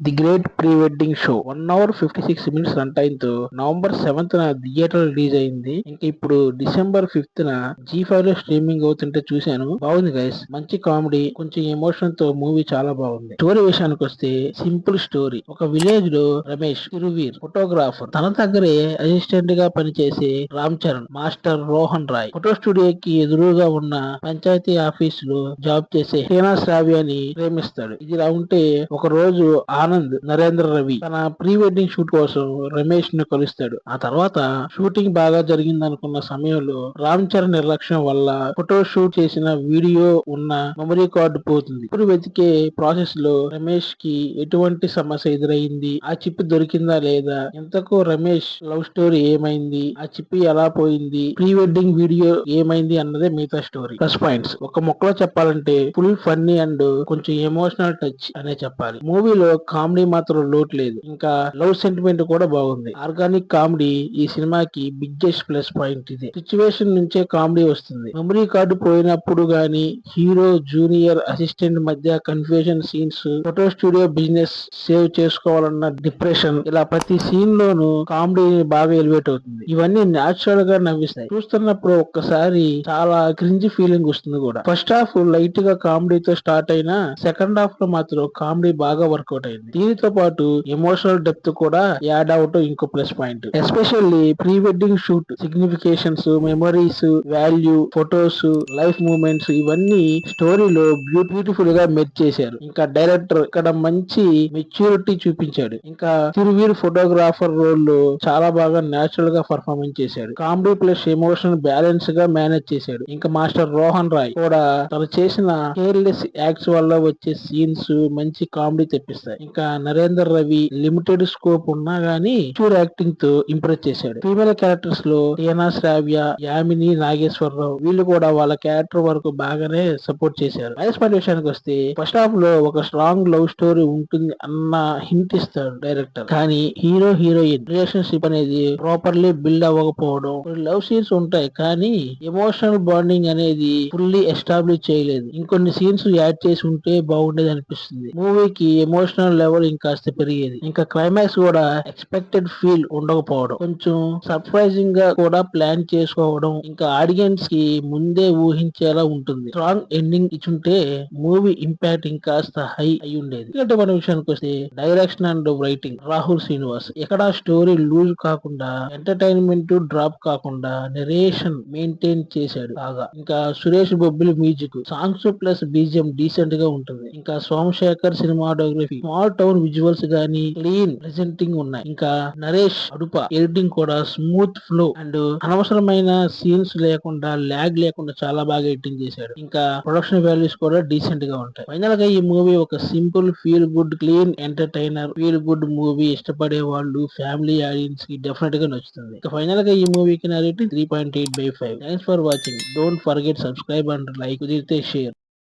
The great pre wedding show. One hour fifty six minutes run టైమ్తో November seventh న theatre release అయింది. ఇంకా ఇప్పుడు December fifth న జీ ఫైవ్లో స్ట్రీమింగ్ అవుతుంటే చూశాను. బాగుంది గైస్ మంచి కామెడీ కొంచెం ఎమోషన్తో మూవీ చాలా బాగుంది. స్టోరీ విషయానికి వస్తే సింపుల్ స్టోరీ. ఒక విలేజ్లో రమేష్ తిరువీర్ ఫోటోగ్రాఫర్ తన దగ్గరే అసిస్టెంట్గా పనిచేసే రామ్ చరణ్ మాస్టర్ రోహన్ రాయ్. ఫోటో స్టూడియోకి ఎదురుగా ఉన్న పంచాయతీ ఆఫీస్లో జాబ్ చేసే హీనా శ్రావ్యాని ప్రేమిస్తాడు. ఇది ఇలా ఉంటే ఒక రోజు ఆనంద్ నరేంద్ర రవి తన ప్రీ వెడ్డింగ్ షూట్ కోసం రమేష్ను కలుస్తాడు. ఆ తర్వాత షూటింగ్ బాగా జరిగింది అనుకున్న సమయంలో రామ్ చరణ్ నిర్లక్ష్యం వల్ల ఫోటో షూట్ చేసిన వీడియో ఉన్న మెమరీ కార్డు పోతుంది. ఇప్పుడు వెతికే ప్రాసెస్లో రమేష్కి ఎటువంటి సమస్య ఎదురైంది? ఆ చిప్ దొరికిందా లేదా? ఇంతకు రమేష్ లవ్ స్టోరీ ఏమైంది? ఆ చిప్ ఎలా పోయింది? ప్రీ వెడ్డింగ్ వీడియో ఏమైంది అన్నదే మిగతా స్టోరీ. Plus points. ఒక మొక్కలో చెప్పాలంటే ఫుల్ ఫన్నీ అండ్ కొంచెం ఎమోషనల్ టచ్ అనే చెప్పాలి. మూవీలో కామెడీ మాత్రం లోటు లేదు. ఇంకా లవ్ సెంటిమెంట్ కూడా బాగుంది. ఆర్గానిక్ కామెడీ ఈ సినిమాకి బిగ్గెస్ట్ ప్లస్ పాయింట్ ఇది. సిచ్యువేషన్ నుంచే కామెడీ వస్తుంది. మెమరీ కార్డు పోయినప్పుడు గానీ హీరో జూనియర్ అసిస్టెంట్ మధ్య confusion scenes photo studio business save చేసుకోవాలన్న డిప్రెషన్ ఇలా ప్రతి సీన్ లోను కామెడీ బాగా ఎలివేట్ అవుతుంది. ఇవన్నీ న్యాచురల్గా నవ్విస్తాయి. చూస్తున్నప్పుడు ఒక్కసారి చాలా క్రింజ్ ఫీలింగ్ వస్తుంది కూడా. ఫస్ట్ హాఫ్ లైట్గా కామెడీతో స్టార్ట్ అయినా సెకండ్ హాఫ్లో మాత్రం కామెడీ బాగా వర్కౌట్ అయింది. దీనితో పాటు ఎమోషనల్ డెప్త్ కూడా యాడ్ అవటం ఇంకో plus point especially pre wedding shoot significations memories value photos life moments ఇవన్నీ స్టోరీలో బ్యూటిఫుల్గా మెచ్ చేశారు. ఇంకా డైరెక్టర్ ఇక్కడ మంచి మెచ్యూరిటీ చూపించాడు. ఇంకా తిరువీరు ఫోటోగ్రాఫర్ రోల్లో చాలా బాగా నేచురల్గా పర్ఫార్మెన్స్ చేశాడు. కామెడీ ప్లస్ ఎమోషన్ బ్యాలెన్స్గా మేనేజ్ చేశాడు. ఇంకా మాస్టర్ రోహన్ రాయ్ కూడా తను చేసిన కేర్లెస్ యాక్ట్స్ వల్ల వచ్చే సీన్స్ మంచి కామెడీ తెప్పిస్తాయి. ఇంకా నరేందర్ రవి లిమిటెడ్ స్కోప్ ఉన్నా గానీ చూర్ యాక్టింగ్తో ఇంప్రెస్ చేశాడు. ఫీమేల్ క్యారెక్టర్స్లో టీనా శ్రావ్య యామిని నాగేశ్వరరావు వీళ్ళు కూడా వాళ్ళ క్యారెక్టర్ వరకు బాగానే సపోర్ట్ చేశారు. వయస్ పాయింట్ విషయానికి వస్తే ఫస్ట్ హాఫ్లో ఒక స్ట్రాంగ్ లవ్ స్టోరీ ఉంటుంది అన్న హింట్ ఇస్తాడు డైరెక్టర్. కానీ హీరో హీరోయిన్ రిలేషన్షిప్ అనేది ప్రాపర్లీ బిల్డ్ అవ్వకపోవడం లవ్ సీన్స్ ఉంటాయి కానీ ఎమోషనల్ బాండింగ్ అనేది ఫుల్లీ ఎస్టాబ్లిష్ చేయలేదు. ఇంకొన్ని సీన్స్ యాడ్ చేసి ఉంటే బాగుండేది అనిపిస్తుంది. మూవీకి ఎమోషనల్ లెవెల్ ఇంకాస్త పెరిగేది. ఇంకా క్లైమాక్స్ కూడా ఎక్స్పెక్టెడ్ ఫీల్ ఉండకపోవడం. కొంచెం సర్ప్రైజింగ్గా కూడా ప్లాన్ చేసుకోవడం ఇంకా ఆడియన్స్కి ముందే ఊహించేలా ఉంటుంది. స్ట్రాంగ్ ఎండింగ్ ఇచ్చుంటే మూవీ ఇంపాక్ట్ ఇంకాస్త హై అయి ఉండేది. ఎందుకంటే మన విషయానికి వస్తే direction and writing Rahul Srinivas ఎక్కడ స్టోరీ లూజ్ కాకుండా ఎంటర్టైన్మెంట్ డ్రాప్ కాకుండా నెరేషన్ మెయింటైన్ చేశాడు. బాగా. ఇంకా Suresh Bobbili music songs plus BGM డీసెంట్గా ఉంటుంది. ఇంకా Somasekhar cinematography small town visuals గానీ క్లీన్ ప్రెజెంటింగ్ ఉన్నాయి. ఇంకా నరేష్ అడుప ఎడిటింగ్ కూడా స్మూత్ ఫ్లో అండ్ అనవసరమైన సీన్స్ లేకుండా ల్యాగ్ లేకుండా చాలా బాగా ఎడిటింగ్ చేశాడు. ఇంకా ప్రొడక్షన్ వాల్యూస్ కూడా డీసెంట్గా ఉంటాయి. ఫైనల్గా ఈ మూవీ ఒక simple feel good clean entertainer feel good movie ఇష్టపడే వాళ్ళు ఫ్యామిలీ ఆడియన్స్కి డెఫినెట్గా నచ్చుతుంది. ఇక ఫైనల్గా ఈ మూవీకి నా rating three point eight by five thanks for watching don't forget subscribe and like కుదిరితే షేర్